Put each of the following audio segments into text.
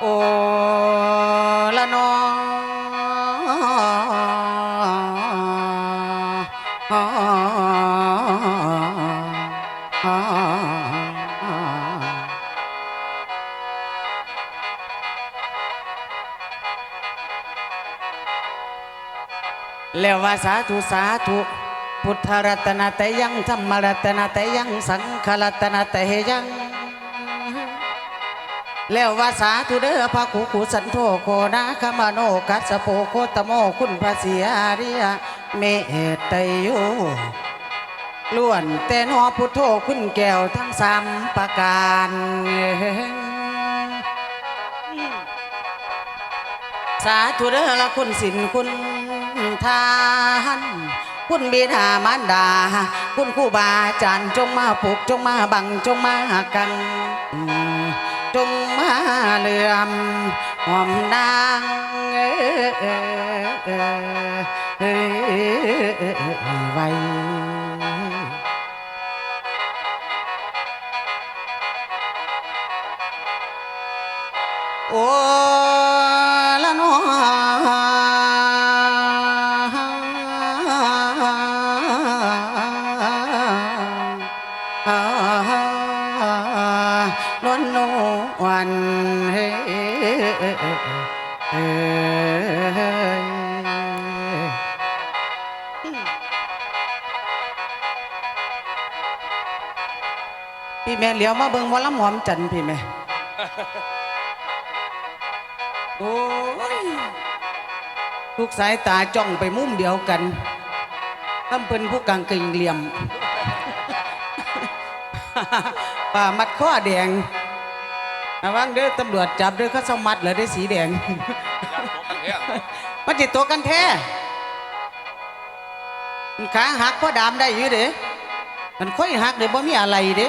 โอ้ละนอแล้วว่าสาธุสาธุพุทธรัตนตยังธรรมรัตนตยังสังฆรัตนตยัง แล้ววาสาธุเดอพระคุขุสันโธโคนาคมโนกัสโปโคตโมคุณพระเสียริยเมตไตโยล้วนแต่นอพุทโธคุณแก้วทั้งสามประการสาธุเด้อละคุณสินคุณทานคุณบิดามารดา คุณครูบาอาจารย์จงมาปลุกจงมาบังจงมากัง เหลื่อมหอมนางไว้โอ้ เหลียวมาเบิ่งหมอลำหอมจันทร์พี่แม่โอ้ยทุกสายตาจ้องไปมุมเดียวกันทำเป็นผู้กางเกงเหลี่ยม ป่ามัดข้อแดงระวังเด้อตำรวจจับเด้อเขาสมัดเลยได้สีแดง มันจิตตัวกันแท้มันขาหักพ่อดามได้อยู่เด้มันค่อยหักเดี๋ยวบ่มีอะไรเด้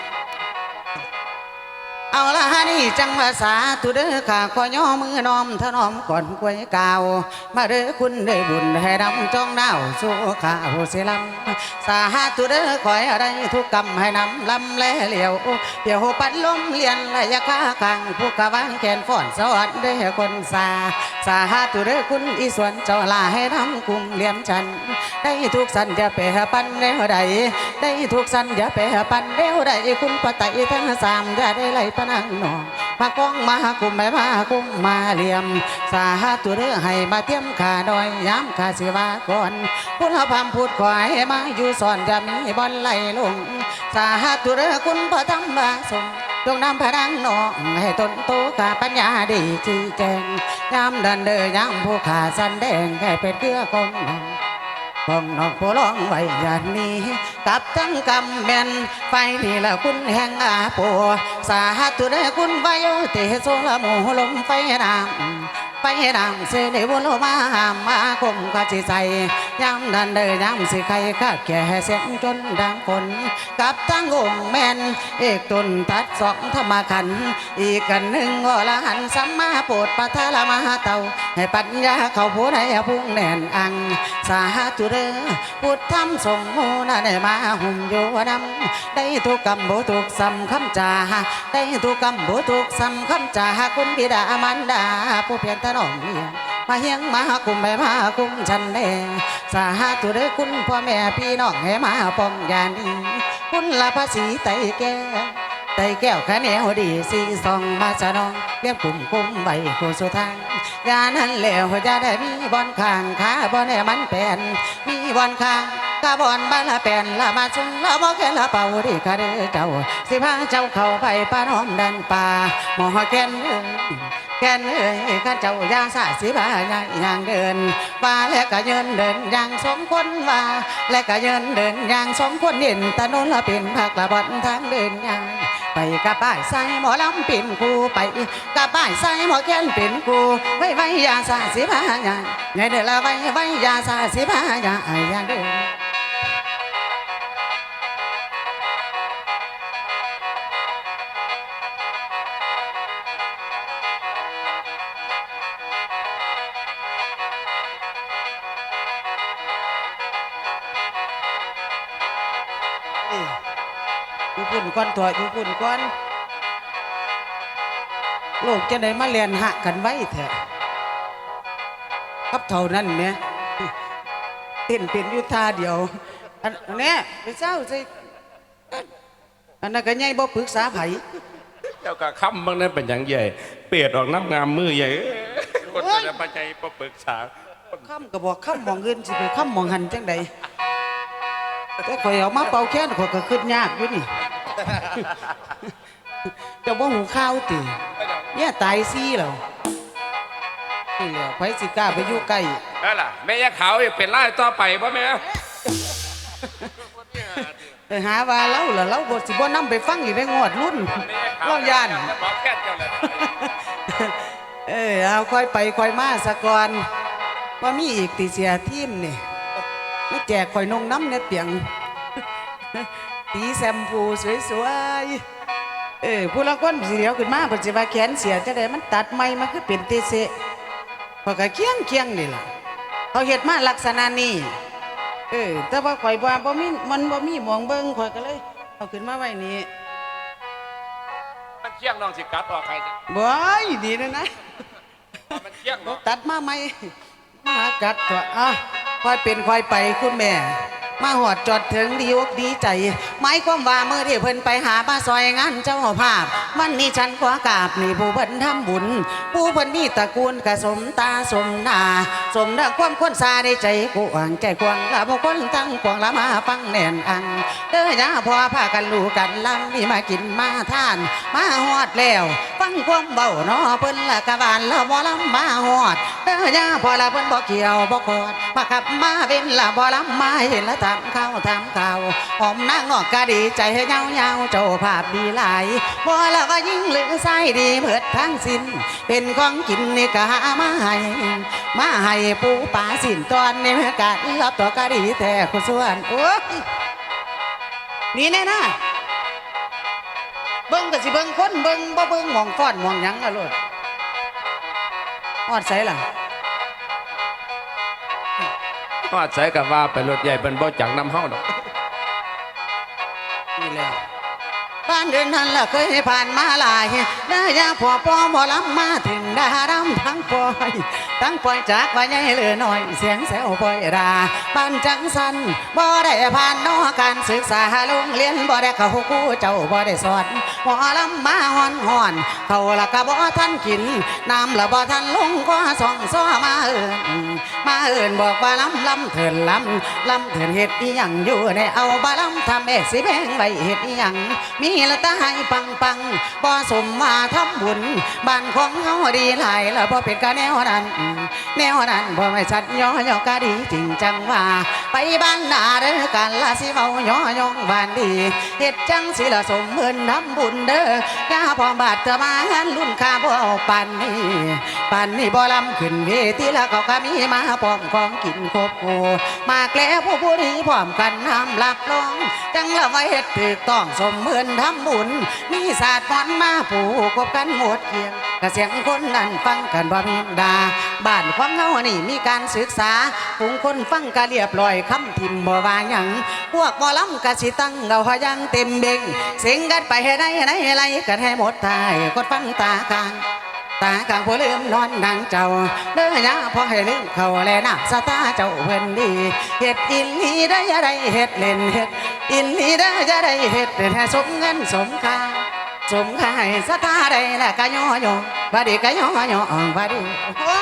เอาละฮะนี่จังภาษาตุเด้อข้าขอย่อมือน้อมถนอมก่อนกวยกาว มาเด้อคุณได้บุญให้ดำจ้องดาวสู้ข้าวเสลำสาธุเด้อคอยอะไรทุกกรรมให้นำลำแลเหลียวเดี๋ยวปัดลมเลียนและยาค้าคังผู้กะวางแขนฟ้อนสวัสดีเด้อคนสาสาธุเด้อคุณอีสวนเจ้าลาให้นำกุมเลียมฉัน ได้ทุกสันอย่าไปหาปันเด้อใดได้ทุกสันอย่าไปหาปันเด้อใดคุณปะไตทั้งสามอย่าได้ไหลปนังหนองมากองมากุมไม่มากุมมาเหลี่ยม สาธุเด้อให้มาเทียมขาดอยย้ำขาสิวาก่อนคุณพามพูดขวายมาอยู่สอนจะมีบอลไหลลง สาธุเด้อคุณพระธรรมบาสงดวงน้ำพระดังนองให้ตนโตกาปัญญาดีชี้แจงยามดันเดอยามผู้ขาสันแดงแค่เป็นเกลือคงนอง ป้องนองผู้ร้องไว้อย่างนี้กับทั้งกำแม่นไฟนี่ละคุณแห่งอาโปสาธุเด้คุณไว้เตโซละหมูลมไฟนาม ไฟนามสได็จบุญมาหามมาคมกะจิใสยามดันเดอยามสิใครข้าแก่เสียงจนดังฝนกับทั้งองค์แม่นเอกตุนทัดสองธรรมขัน อีกกันหนึ่งอรหันต์สัมมาโปรดปัทละมหาเตาให้ปัญญาเขาผู้ใดพุ่งแน่นอัง สาธุเด้อพุทธธรรมสงฆ์โมนะได้มาหุ่มโยนำได้ทุกกรรมบุทุกสัมคำจาได้ทุกกรรมบุทุกสัมคำจาคุณบิดามารดาผู้เพียรนอมเลี้ยมาเฮียงมาคุ้มไปมาคุ้มฉันแดงสาธุเด้อคุณพ่อแม่พี่น้องให้มาป้องยานีคุณละภาษีไตแก่ไตแก้วขาแนวดีสีสองมาสนองเรียบกลุ่มกุมใบคูสุทางยานั้นแล้วจะได้มีบอนข้างขาบอนให้มันแปลนมีบอนข้างกะบอนบ้านละแปลนละมาชุนละบอแค่ละเป่าดีคาเด้อเจ้าสิพาเจ้าเข้าไปป้าน้อมดันป่าหมอแก่นเอ แก่นเอ้ยข้าเจ้ายาสาสิบาอย่างเดินว่าและก็เยินเดินอย่างสมคนว่าและก็เยินเดินอย่างสมคนเห็นตะนนละเป็นผักละบอนทางเดินอย่างไปกับป้ายใส่หมอลำเป็นครูไปกับป้ายใส่หมอแค้นเป็นครูไว้ไว้ยาสาสิบาอย่างไงเด้อละไว้ไว้ยาสาสิบาอย่างอย่างเดิน ถอยอยู่พุ่นก้อนโลกจะได้มาเรียนหักกันไว้เถอะครับเท่านั้นเนี่ยเต้นเป็นอยุทาเดียวอันนี้ไปเศร้าสิอันนั้นก็ใหญ่บ่ปรึกษาไผเจ้าก็ค้ำบางนั้นเป็นอย่างใหญ่ เปียดออกน้ำงามมือใหญ่คนจะได้ปัจจัยประปรึกษาค่ำก็บอกค่ำมองเงินสิไปค่ำมองหันจังใดแต่ข่อยเอามาเป่าแค้นข่อยก็ขึ้นยากอยู่นี่ เจ้าบ่หูข้าวติเนี่ยตายซี่แล้วนี่แหละไผสิกล้าไปอยู่ใกล้นั่นล่ะแม่ยาขาวอีกเป็นไล่ต่อไปป่ะแม่ไปหาว่าเล่าล่ะเล่าบ่สิบ่นำไปฟังอีกได้งวดรุ่นแม่ยาขาวเล่าย่านบอกแค่เจ้าเลยเออเอาค่อยไปค่อยมาสะก่อนว่ามีอีกติเสียทีมนี่มาแจกข่อยนงน้ำในเปียง ตีแซมพูสวยๆ เออผู้ละคนสิเดียวขึ้นมาเพิ่นสิว่าแขนเสียจะได้มันตัดใหม่มันคือเป็นติเสะพอยก็เคียงเคียงนี่ล่ะเขาเฮ็ดมาลักษณะนี้เออ แต่ว่าข่อยว่าบ่มีมันบ่มีหมองเบิ่งข่อยก็เลยเอาขึ้นมาไว้นี่มันเชี่ยงน้องสิกัดออกใครจะบ่ยดีนะนะมันเชี่ยงเขาเนาะตัดมาไหมมาหากัดตัวอะค่อยเป็นค่อยไปคุณแม่ มาหอดจอดถึงดีอกดีใจหมายความว่าเมื่อที่เพิ่นไปหาป้าซอยงานเจ้าภาพ มันนี่ฉันขวากราบนี่ผู้เพิ่นทำบุญ ผู้เพิ่นมีตระกูลกระสมตาสมนาสมดังความคนซาในใจกวางใจกวางละบุคคลทั้งกวางละมาฟังแน่นอังเด้อยาพอพากันลูกกันลำนี่มากินมาทาน มาฮอดแล้วฟังความเบาเนาะเพิ่นละกะบานละบ่ลำมาฮอดเด้อยาพอละเพิ่นบ่เกี่ยวบ่กอดมาขับมาเว้นละบ่ลำมาเห็นละถามข้าวถามข่าวหอมนางงอกก็ดีใจให้เงาเงาๆเจ้าภาพดีหลายบ่ละว่ายิ่งเหลือไส้ดีเบิดทั้งสิ้น เป็นของกินนี่ก็หามาให้มาให้ปูป่าสินตอนนี้กันรับตัวก็ดีแต่คุณส่วนโอ้ยนี่แน่นะเบิ้งก็สิเบิ้งคนเบิ้งบ่เบิ้งมองฟ้อนมองยังอะโลดอดใส่ล่ะ ก็ใส่กับว่าไปรถใหญ่เป็นบ่จักน้ำเฮาดอกนี่แหละบ้านเดินนั้นละเคยผ่านมาหลายได้ยาพ่อปอบ่ลำมาถึงได้รำทั้งปอย ทั้งปล่อยจากว่าใหญ่เหลือน้อย เสียงแซวปอยดาบ้านจังสันบ่ได้ผ่านนอการศึกษาโรงเรียนบ่ได้เข้าครูเจ้าบ่ได้สอนหมอลำมาฮอนฮอนเขาละก็บ่ทันกินน้ำละบ่ทันลงก็ส่องซ้อมาเอิ้นมาเอิ้นบอกว่าลำลำเถินลำลำเถินเฮ็ดอีหยังอยู่ในเอาบาลำทำแม่สิแบงไว้เฮ็ดอีหยังมีละตาให้ปังปังบ่สมมาทำบุญบ้านของเฮาดีหลายแล้วบ่เป็นกะแนวนั้นแนวนั้นบ่ไม่ชัดย่อย่อกะดีจริงจังว่า ไปบ้านนาเด้อกันละสิเว้าย่อย่องบ้านดีเฮ็ดจังสิละสมเพิ่นทำบุญเด้อย่าพร้อมบาดจะมางานรุ่นข้าบ่เอาปานนี้ปานนี้บ่ลำขึ้นเวทีล้วเขาก็มีมาพร้อมของกินครบโอมากแล้วผู้ผู้ดีพร้อมกันห้ามรับรองจังละไว้เฮ็ดถูกต้องสมเพิ่นทำบุญมีศาสตร์มอนมาผูกกบกันหมดเกียงกระเสียงคนนั้นฟังกันบ่มีดาบ้านของเฮานี่มีการศึกษาฝูงคนฟังก็เรียบร้อยคำทิมบ่ว่าหยังพวกบ่ลำกะสิตั้งเราหายังเต็มเบ่งเสียงกันไปให้ได้ให้ไรกันให้หมดทายกดฟังตากางตากางผู้ลืมนอนดังเจ้าเด้อยาพอให้ลืมเขาแลนักสตาเจ้าเพิ่นดีเฮ็ดอินลีได้อยาได้เฮ็ดเล่นเฮ็ดอินลีได้อยาได้เฮ็ดเล่นสมเงินสมค่าสมค่าให้สตาได้ละกะย่อย่อบาดีกะย่อย่อบาดีโอ้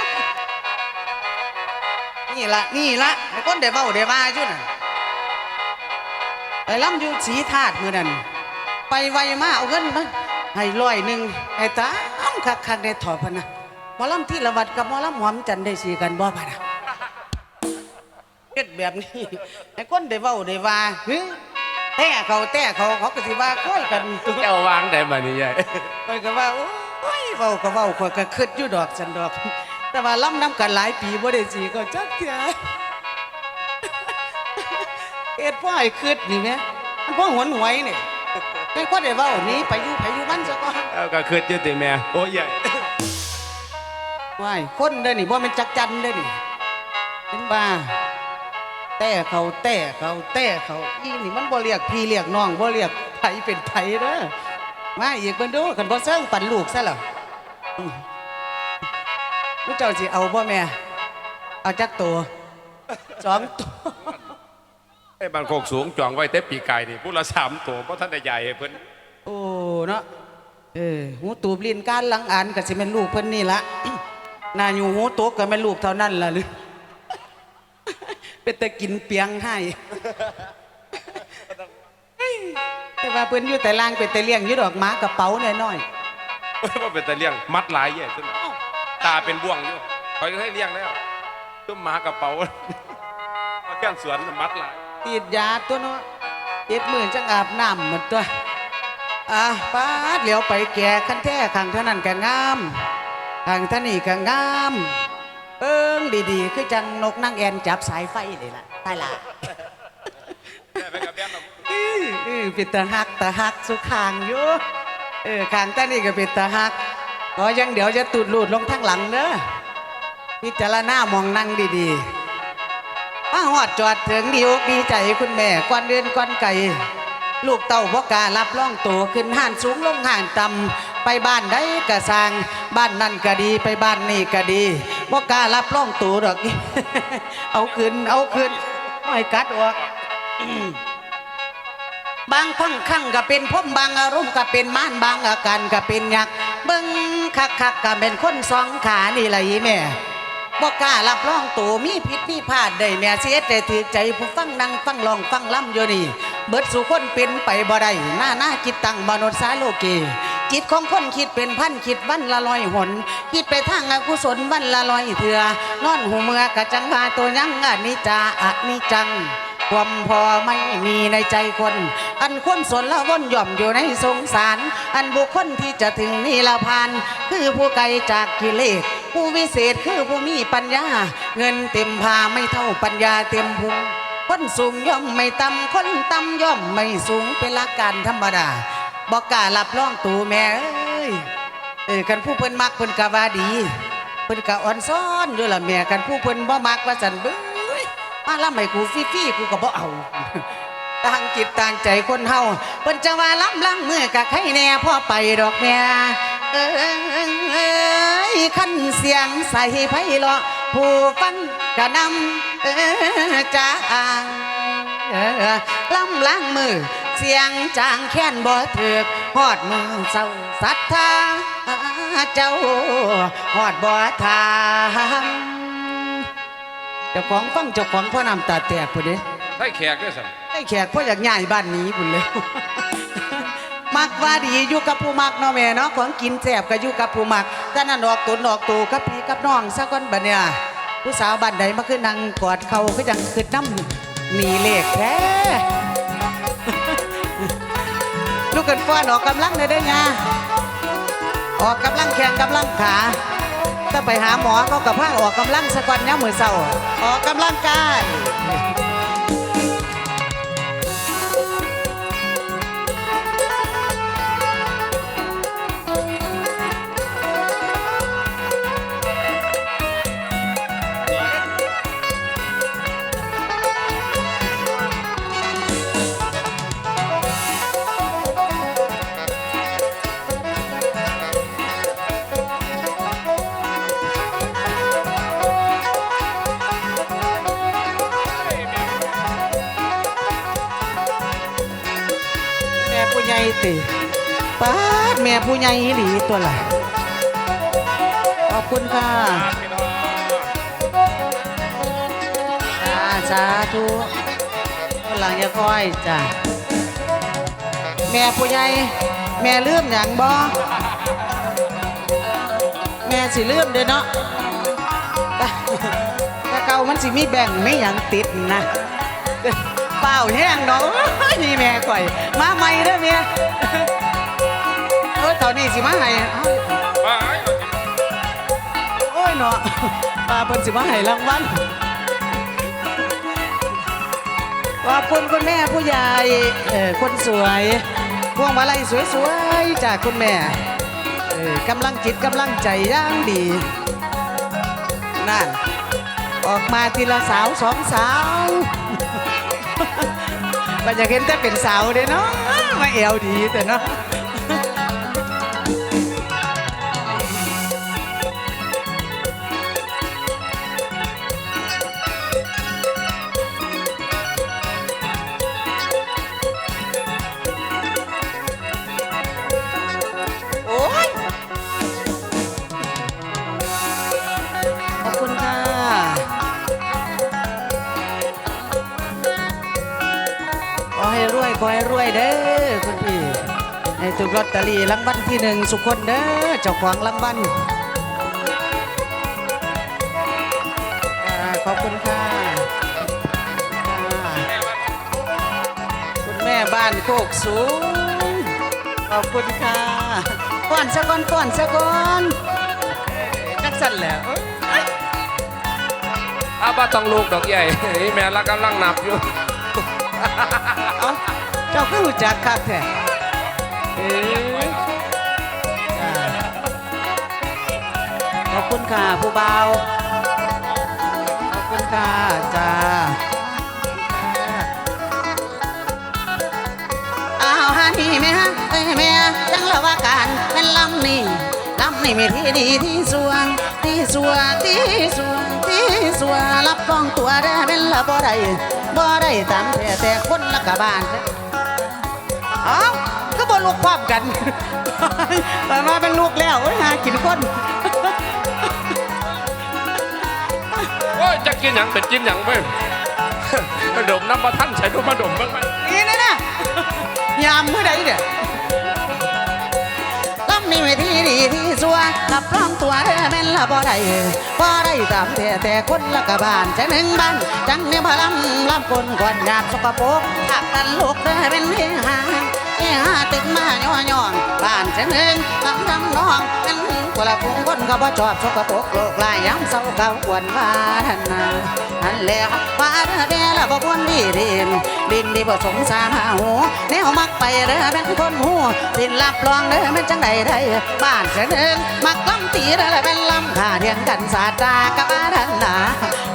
นี่ละนี่ละไอ้คนเดเบ้าเดว่าจุน่ะไปล้ำอยู่สีธาตุมือนั่นไปไวมาเอาเงินมาให้ร้อยหนึ่งไอ้ตามคักคักๆในถอพะนะหมอลำที่ละวัดกับหมอลำหอมจันทร์ได้สีกันบ่พะนะเฮ็ดแบบนี้ไอ้คนเดเบ้าเดว่าเฮ้ยแต่เขาแต่เขาเขาก็สิว่าค่อยกันตัวเจ้าวางได้มานี่ใหญ่ข้อยก็ว่าโอ้ยเว้าก็เว้าข้อยก็คิดอยู่ดอกสันดอก แต่ว่าล่ำน้ำกันหลายปีบ่ได้สิก็จักเถียเฮ็ดพ่อให้คิดนี่แหม่มันพ่อหวนหวยนี่เป็นคนได้เว้าหนี้ไปอยู่ไปอยู่มันซะก่อนเอาก็คืดอยู่ติแม่โอ้ยใหญ่ว้ายคนเด้อนี่บ่แม่นจักจันเด้อนี่เป็นบ้า แต่เขาแต่เขาแต่เขาอีนี่มันบ่เรียกพี่เรียกน้องบ่เรียกไผเป็นไผเด้อมาอีกเบิ่งดูคันบ่เซิงปั่นลูกซะแล้ว ผู้เจ้าสิเอาบ่แม่เอาจักตัวสองตัวไอ้บางโคกสูงจองไว้แต่ปีกายนี่ผู้ละสามตัวเพราะท่านได้ใหญ่ให้เพิ่นโอ้เนาะเออหูตูบลินการหลังอ่านก็สิเป็นลูกเพิ่นนี่ละนาอยู่หูตกก็แม่นลูกเท่านั้นล่ะหรือเป็นแต่กินเปียงให้แต่ว่าเพิ่นอยู่แต่ล่างเป็นแต่เลี้ยงอยู่ดอกหมากระเป๋าน้อยว่าเป็นแต่เลี้ยงมัดหลายแย่ขึ้น ตาเป็นบ่วงอยู่คอยให้เลี้ยงแล้วตุ้มหมากระเป๋ามาแก้นสวนมัดหลายๆติดยาตัวเนาะเจ็ดหมื่นจังอาบน้ำหมดตัวอะป้าดเหลียวไปแก่คันแท้ข้างเท่านั้นก็งามข้างเท่านี้ก็งามเอิงดีๆ คือจังนกนั่งแอนจับสายไฟเลยล่ะตายละแม่ไปกับแม่เราอื้ออื้อเป็นตาหักตาหักสุขางอยู่เออขางตานี่ก็เป็นตาหัก ก็ยังเดี๋ยวจะตูดลูดลงทางหลังเด้อพิจารณามองนั่งดีๆมาหอดจอดถึงดีอกดีใจคุณแม่กวนเดือนกวนไก่ลูกเต่าบ่การับร่องตัวขึ้นห่านสูงลงห่านต่ำไปบ้านใดก็สร้าง บ้านนั่นก็ดีไปบ้านนี่ก็ดีบ่การับร่องตัวดอก เอาขึ้นเอาขึ้นไม่กัดออก บางพังขังก็เป็นพมบางอารมณ์ก็เป็นม่านบางอาการก็เป็นยักษ์เบิ้งคักคักก็เป็นคนสองขานี่แหละอีแม่บอกกล้ารับรองตัวมีผิดมีพลาดได้แม่เสียแต่ถือใจผู้ฟังนั่งฟังลองฟังล่ำอยู่นี่ เบิดสู่คนเป็นไปบ่ได้หน้าหน้าจิตตังมนุษย์สาโลเกจิตของคนคิดเป็นพันคิดวันละลอยหน คิดไปทางอกุศลวันละลอยเถื่อนอนหูเมื่อกะจังหาตัวยังอนิจจาอนิจจัง ความพอไม่มีในใจคน อันความสนละวนย่อมอยู่ในสงสาร อันบุคคลที่จะถึงนิลพาน คือผู้ไกลจากกิเลส ผู้วิเศษคือผู้มีปัญญา เงินเต็มพาไม่เท่าปัญญาเต็มพุงคนสูงย่อมไม่ต่ำคนต่ำย่อมไม่สูงเป็นหลักการธรรมดาบอกการับรองตูแม่เอ้ยเออกันผู้เพิ่นมักเพิ่นกะว่าดี เพิ่นกะอ่อนซ้อนอยู่ล่ะแม่กันผู้เพิ่นบ่มักว่าซั่นเบ้ย มาลำให้กูฟรีๆกูก็บ่เอาต่างจิตต่างใจคนเฮาเพิ่นจะว่าล้ำลังมือกะใครแน่พ่อไปดอกแม่เอ้ยคันเสียงใส่ไพเราะผู้ฟังกะนำเออจางเออล้ำลังมือ เสียงจางแค้นบ่เถึกฮอดมือเศร้าศรัทธาเจ้าฮอดบ่ทาม เจ้าของฟังเจ้าของพ่อน้ำตาแตกพุ่นเด้ได้แขกด้วยสันไอ้แขกพ่ออยากย้ายบ้านหนี้พุ่นเลยมักว่าดีอยู่กับผู้มักเนาะแม่เนาะของกินแซ่บก็อยู่กับผู้มักถ้านั่นออกตุนออกตูกับพี่กับน้องซะก่อนบัดเนี่ยผู้สาวบ้านใดมาขึ้นนั่งกอดเขาก็จังขึ้นน้ำหนีเลขแท้ ลูกกันฟ้อนออกกำลังเลยเด้อยาออกกำลังแขงกำลังขา ถ้าไปหาหมอเขากับพาออกกำลังสะก่อนเนี้ยามมือเศร้าออกกำลังกาย ติป้าดแม่ผู้ใหญ่อีหลีตัวล่ะ ขอบคุณค่ะจ้าสาธุวันหลังอย่าคอยจ้ะแม่ผู้ใหญ่แม่ลืมอย่างบ่แม่สิลืมเด้อเนาะถ้าเก่ามันสิมีแบ่งไม่หยังติดนะ เปล่าแห้งเนาะนี่แม่ก่อย มาใหม่เด้อเมียเออตอนนี้สิมาให้เอ้าว้ายโอ้ยเนาะป้าเพิ่นสิมาให้รางวัลขอบคุณคุณแม่ผู้ใหญ่เออคนสวยพวงมาลัยสวยๆจากคุณแม่เออกำลังจิตกำลังใจย่างดีนั่นออกมาทีละสาวสองสาว มันอยากเห็นแต่เป็นสาวเด้เนาะมาเอวดีแต่เนาะ ถูกลอตเตอรี่รางวัลที่หนึ่งสุขคนเด้อเจ้าของรางวัลค่ะขอบคุณค่ะค่ะคุณแม่บ้านโคกสูง ขอบคุณค่ะก่อนสะก่อนก่อนสะก่อนจักสั่นแหละเอ้ยอาบ้าต้องลูกดอกใหญ่แม่ละกำลังนับอยู่เอาเจ้าคือหูจักคักแท้ เอ้ยจ้าขอบคุณค่ะผู้เบาขอบคุณค่ะจ้าอ้าวฮันนี่แม่ฮะเอ้ยแม่จังละว่าการเป็นลำนี่ลำนี่มีที่ดีที่สวงที่สวงที่สวงที่สวงรับรองตัวได้เป็นละบ่ได้บ่ได้ตามแต่แต่คนละกะบ้านเอเอ้าก็บอ ลูกความกันไปมาเป็นลูกแล้วเอ้ยหากินคนโอ้ยจะกินหยังเป็นกินหยังเว้ยมาดมน้ำประทันใช้ดูมาดมบ้างไหมนี่นะนะยามเมื่อใดเนี่ยลำนี่ไม่ที่ดีที่สัวรับรองตัวเด้อแม่นละบ่ได้บ่ได้ตามแต่แต่คนละกะบ้านจะหนึ่งบ้านจังเนี่ยพลำลำคนกวนหยาบสกปรกหักกันลูกเด้อเป็นเฮฮาเฮฮา ตึกมาย่อย่องบ้านจะหนึ่งลำลำน้องเป็นคนละคุ้งคนก็บ่ชอบสกประปกโลกลายย้ำเศร้าเก่ากวนว่านนาอันแล้วว่าเด้อเด้อละบ่ควรดีดินดินดีบ่สงสารหูแนวมักไปเด้อเป็นคนหูสินรับรองเด้อเป็นจังใดได้บ้านเสนเองมักล้ำตีเด้อเป็นลำขาเทียงกันสาดากับอาดันนา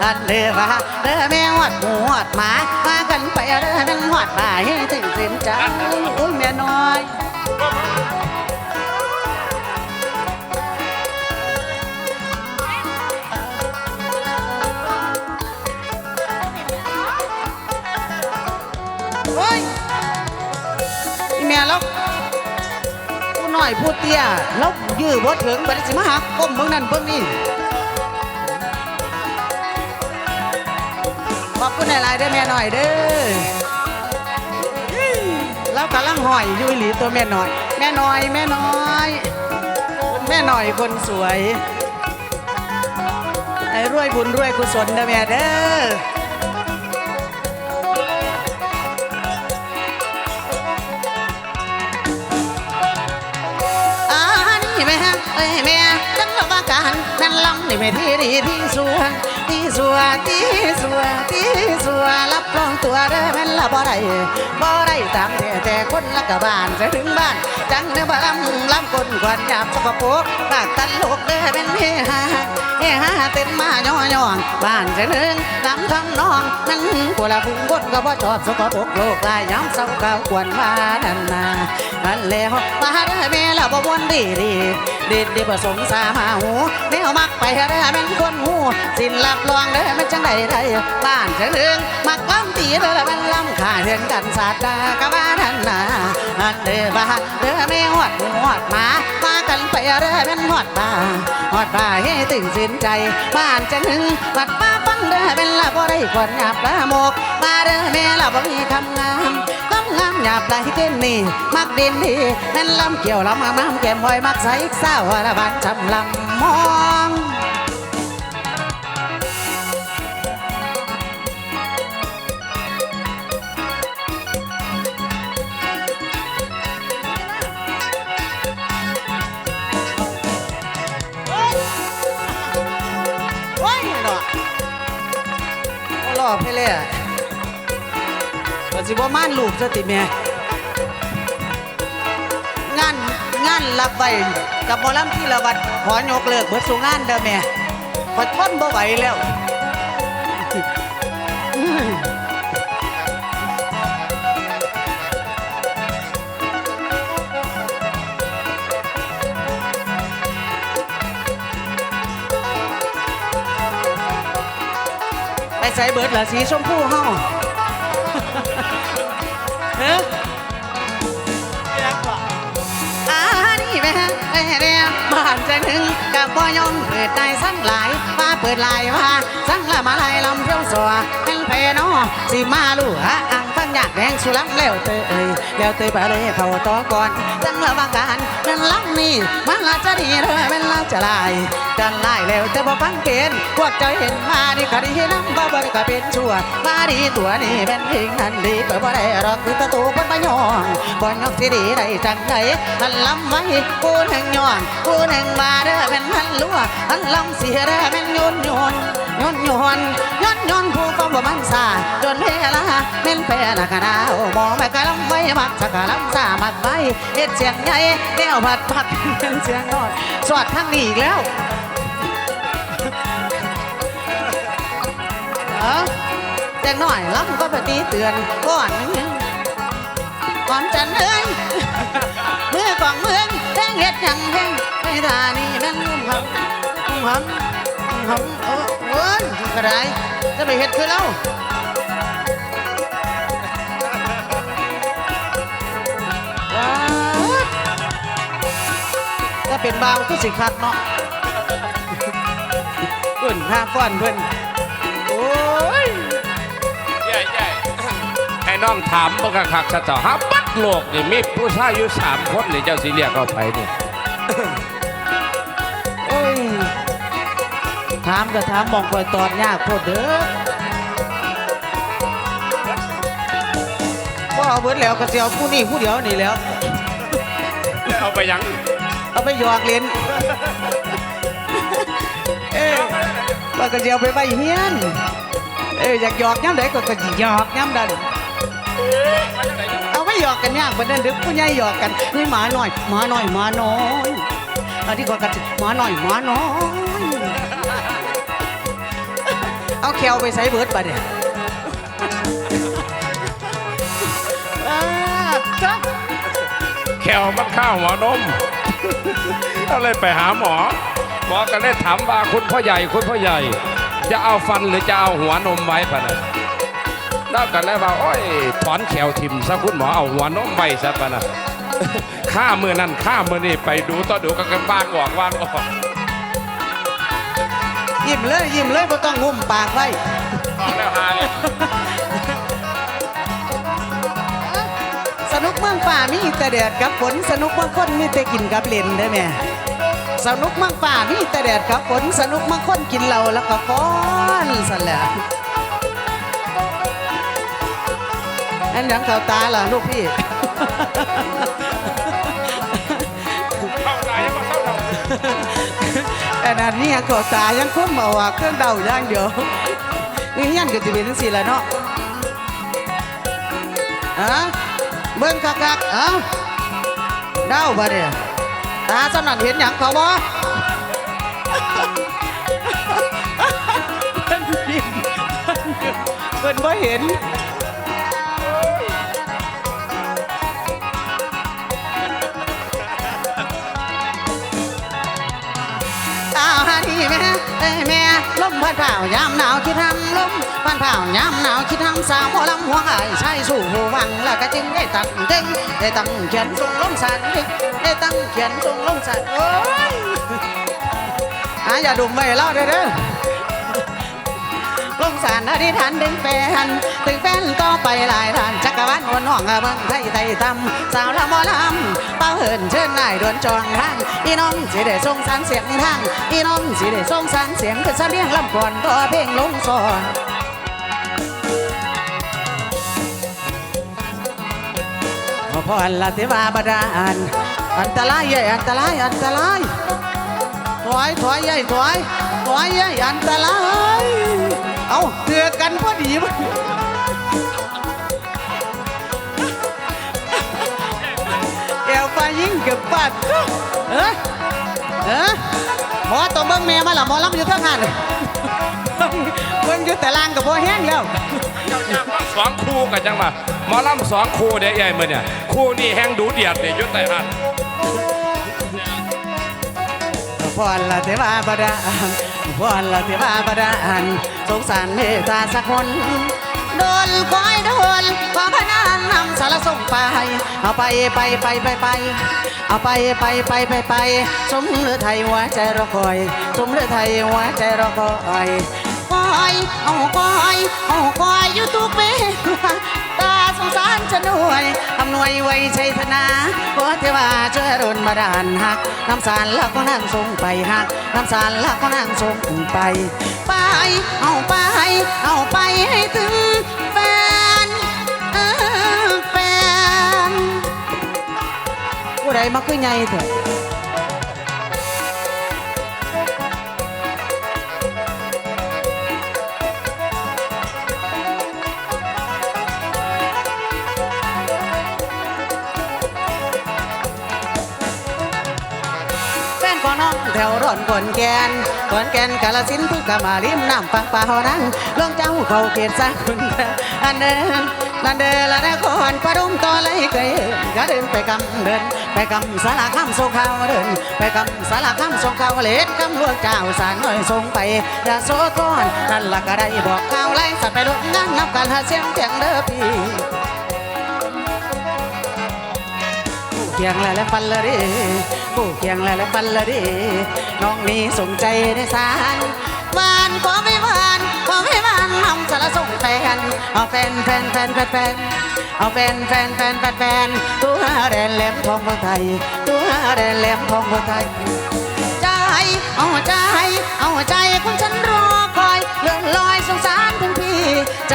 อันเด้อว่าเด้อแม่หอดหมูหอดหมามากันไปเด้อเป็นหอดบ่าให้ถึงสิ้นใจอุ้ยแม่น้อยโอ้ยแม่แล้วผู้น้อยผู้เตี้ยแล้วยื้อบ่ถึงบัดนี้สิมาหักก้มเบิ่งนั่นเบิ่งนี่ อบคุณหลายๆเด้อแม่น้อยเด้อแล้วกำลังหอยยู่อีหลีตัวแม่น้อย แม่น้อย แม่น้อย แม่น้อยคนสวยให้รวยบุญรวยกุศลเด้อแม่เด้ออานี่แม่เอ้ยแม่จังละว่าการนั่น ลำนี่แม่ที่ดีที่สัวที่สัวที่สัวที่สัวรับรองตัวเด้อแม่นละบ่ได้บ่ได้ตามแต่แต่คนละกะบ้านจะถึงบ้าน จังเนื้อบ่ลำลำคนควันหยาบสกปรกปากตันโลกเด้อเป็นเฮฮาเฮฮาเต้นมาย่อย่องบ้านจะนึงลำทำนองนั่นคนละพุ่งบนก็บ่ชอบสกปรกโลกลายย้ำเศร้าเก่าควรมานั่นนาอันแล้วมาเด้อแม่ละบ่วนดีดีดีดีผสมสามาหูแนวมัักไปเด้อเป็นคนหูสินรับรองเด้อมันจังไดได้บ้านจะนึงมักล้ำตีเด้อเป็นลำขาเห็นกันสาดากับบ้านนั่นนาอันเด้อบ้าเด้อแม่หอดหอดมามากันไปเด้อเป็นหอดบ้าหอดบ้าให้ถึงสินใจ บ้านจะนึงบัดป้าฟังเด้อเป็นละบ่ได้ควรหยาบละโมกมาเด้อแม่ละบ่มีคำงาม หยาบไหลเต้นนี่ มักดินดีแม่นลำเกี่ยวลำมาม้ำแก้มหอยมักใส่เศร้าละบานจำลำมองอ้ยเนาะโอ้หล่อไปเลย สิบ่ม่านลูกซะติแม่งานงานรับไว้กับหมอลำที่ละวัดขอยกเลิกเบิดสู่งานเด้อแม่ขอทนบ่ไหวแล้วไปใส่เบิดละสีชมพูเฮา เฮ้ยอานี่แม่เอ้ยเรียบ้านใจหนึ่งกับบ่ยอมเปิดใจสั่งหลายว่าเปิดลายว่าสั่งละมาลายลำเที่ยวสัวเป็นเพนอสิมาลู่ฮะ อยากแดงสุลังแล้วเตยเอ้ยแล้วเตยไปเลยเข้าต่อก่อนจังละว่าการนั่นลังนี่มันละจะดีเลยมันละจะลายจันลายแล้วแต่บ่ฟังเป็นพวกเจ้าเห็นมานี่ก็ดีน้ำบ่บ่ได้ก็เป็นชั่วมาดีตัวนี่เป็นเองนั่นดีไปบ่ได้หรอกคือตะตูเพิ่นบ่ยองบ่ยอกสิดีได้จังไดมันลำไว้กูหนึ่งย้อนกูหนึ่งมาเด้อเป็นมันลัวอันลำเสียเด้อเป็นโยนโยนโยนโยนโยนโยนผู้ฟังบ่มันซาจนเวลาเป็นแปรนักหนาวบ่แม่กะลำไว้มักสักะลำซามักไว้เฮ็ดเสียงใหญ่แนวผัดผัดเป็นเสียงนอนสวดทางนี้อีกแล้วเออแต่หน่อยล้ำก็ปฏิเตือนก่อนนึงก่อนจะเนื่อยเมื่อก่อนเมืองแดงเฮ็ดยังแหงไม่ทานี่นั่นหุ่มหำหุ่มหำหุ่มหำเออ กระไรจะไปเฮ็ดคือเล่าถ้าเป็นบาวก็สิคัดเนาะเพิ่อนห้าฟ้อนเพิ่อนโอ้ยใหญ่ใหญ่ให้น้องถามบ่คักซะเจ้าฮับบัดโลกนี่มีผู้ชายอยู่สามคนนี่เจ้าสิเรียกเอาไปนี่ ถามก็ถามมองคอยตอนยากโคตรเด้อว่าเอาเบิดแล้วก็เสียวผู้นี้ผู้เดียวนี่แหล้ว เอาไปยังเอาไปหยอกเล่นเอ้ยว่าก็เสียวไปใบเฮียนเอ้ยอยากหยอกย้ำใดก็ก็สิหยอกย้ำดันเอาไม่หยอกกันยากประเด็นเด็กผู้ใหญ่หยอกกันนี่หมาหน่อยหมาหน่อยหมาน้อยอันนี้ก็กันสิหมาหน่อยหมาน้อย เอาแควไปใส่เบิร์ดไปเนี่ยอ่าจ้ะแควมันข้าวหัวนมก็เลยไปหาหมอ หมอก็เลยถามว่าคุณพ่อใหญ่คุณพ่อใหญ่ จะเอาฟันหรือจะเอาหัวนมไว้ปะนะแล้วกันแล้วว่าโอ้ยถอนแขวทิมซะคุณหมอเอาหัวนมไว้ซะปะนะข้ามือนั่นข้ามือนี่ไปดูต่อดูกันกันบ้างออกว่างออก ยิ้มเลยยิ้มเลยไม่ต้องงุ่มปากไว้ออกแล้วหาเลยสนุกเมืองป่ามีแต่แดดกับฝนสนุกเมืองคนมีแต่กินกับเล่นได้ไหมสนุกเมืองป่ามีแต่แดดกับฝนสนุกเมืองคนกินเหล้าแล้วก็ฟ้อนสั่นแหละอันยังเข้าตาล่ะลูกพี่ อันนั้นนี่เข้าตายังคุ้มเอาอะเครื่องเดาอย่างเดียวนี่ยันก็จะเป็นสิละเนาะอะเบิ่งคักๆเอ้าเดาบ่เนี่ยตาสนั่นเห็นหยังเขาบ่เพิ่นบ่เห็น แม่เอ้ยแม่ลมพัดเผายามหนาวคิดทำลมพัดเผายามหนาวคิดทำสาวหมอลำหัวไอ้ใช้สู่หูวังแล้วก็จึงได้ตั้งเต็งได้ตั้งเขียนทรงลมสันได้ตั้งเขียนทรงลมสันโอ้ยอะอย่าดุมไว้เล่าเด้อเด้อ ลงสารอธิษฐานดึงแฟนถึงแฟนก็ไปหลายท่านจักรวาลวนห้องเมืองไทยไทยตำสาวละมอลำเป้าเหินเชิญนายดวนจองทางอีน้องสิได้ส่งสารเสียงทางอีน้องสิได้ส่งสารเสียงคือเลียงลำก่อนก็เพลงลงซอนพออันละเทวาบาดาลอันตรายใหญ่อันตรายอันตรายถอยถอยใหญ่ถอยถอยใหญ่อันตราย เอาเตือกันพอดีมั้ยเอวฟ้ายิ่งเกือบปัดเออเออหมอต้องเบิ่งแม่มาล่ะหมอลำอยู่ทั้งหันเบิ่งอยู่แต่ล่างกับพ่อแห้งแล้วสองคู่กันจังมาหมอลำสองคู่เด้ใหญ่มาเนี่ยคู่นี่แห้งดูเดียดเนี่ยยุติแต่หันพรละเทวาบดาล พรละเทวาบดาลสงสารเมตตาสักคนโดนควายโดนความพนานนำสารส่งไป เอาไปไปไปไปไป เอาไปไปไปไปไปสมเรือไทยหัวใจรอคอยสมเรือไทยหัวใจรอคอยคอยเอาคอยเอาคอยอยู่ทุกเวลานจะนหน่วยอำนวยไว้ชัยธนาขอเทวาช่วยรุนมาดานหักน้ำสารลักก็นั่งทรงไปหักน้ำสารลักก็นั่งทรงไป ไป เอาไป เอาไปให้ถึงแฟนเออแฟนผู้ใดมาคือไงเถอะ นก่อนแกนก่อนแกนกาลสินธุ์เพิ่งกะมาริมน้ำปังป่าหอนังเรื่องเจ้าเขาเกียรติสร้างคุณอันเดินลันเดอละนครปดุมต่อไหลเกยก็เดินไปกำเดินไปกำสารคำทรงเขาเดินไปกำสารคำทรงเขาเล็ดกำลวงเจ้าสางน้อยทรงไปยาโสธรนั่นละก็ได้บอกข่าวไล่สัตว์ไปลงงานนับการหาเสียงเพียงเด้อพี่ เพียงและและปันละดิผู้เพียงและและปันละดิน้องนี้สนใจในสารหวานขอไม่หวานขอไม่หวานน้องจะละส่งแฟนเอาแฟนแฟนแฟนแฟนแฟนเอาแฟนแฟนแฟนแฟนแฟนตัวแดนแหลมทองเมืองไทยตัวแดนแหลมทองเมืองไทยใจเอาใจเอาใจของฉัน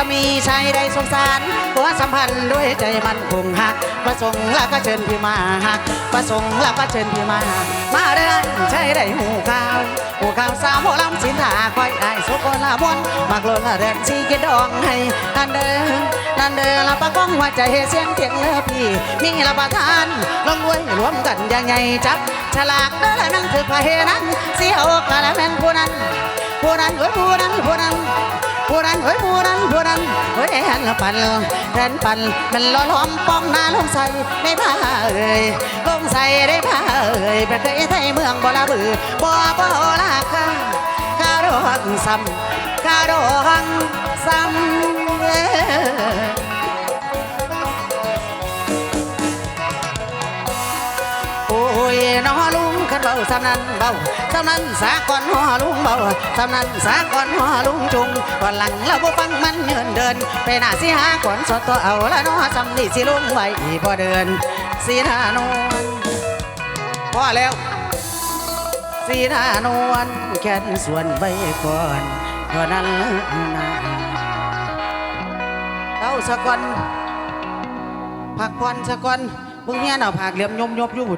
จะมีชายใดสงสารหัวสัมพันธ์ด้วยใจมันคงหักประสงค์แล้วก็เชิญพี่มาหักประสงค์แล้วก็เชิญพี่มา มาเดินชายใดหูข้าวหูข้าวสาวหัวลำสินหาคอยไอ้สุกคนละบนมากลนละเดินชีกิดดองให้นันเดินนันเดินละประกองหัวใจเสียงเพียงเลือพี่ มีละประทานลงด้วยรวมกันยังไงจับ ฉลากเด้อละนั่งถือพระเฮนั้นเสียอกกะละแม่นผู้นั้นผู้นั้นเอ้ยผู้นั้นผู้นั้น ผู้นั้นเอ้ยผู้นั้นผู้นั้นเอ้ยแอนปันแอนปันมันล้อล้อมป้องหน้าลงใส่ไม่ผ้าเอ้ยลงใส่ได้ผ้าเอ้ยประเทศไทยเมืองบ่ละบือบ่บ่ละค่าคาโดหังซ้ำคาโดหังซ้ำเอ้โอ้ยน้อลุง ขันเบาสำนันเบาสำนันสาก่อนหัวลุงเบาสำนันสาก่อนหัวลุงจุงก่อนหลังเราบ่ฟังมันเงินเดิน ไปหน้าสิหาก่อนสดตัวเอาละน้อสำนีสิลุงไว้พอเดินสีหน้านวลพอแล้วสีหน้านวลแค่นส่วนไว้ก่อนเท่านั้นนะเอาสะก่อนพักผ่อนซะก่อนมึงเฮียนเอาผากเหลี่ยมยมยบยู่บุ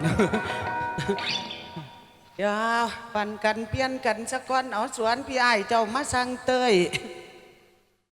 ยาปั่นกันเปลี่ยนกันสะก้อนเอาสวนพี่อ้ายเจ้ามาสั่งเตย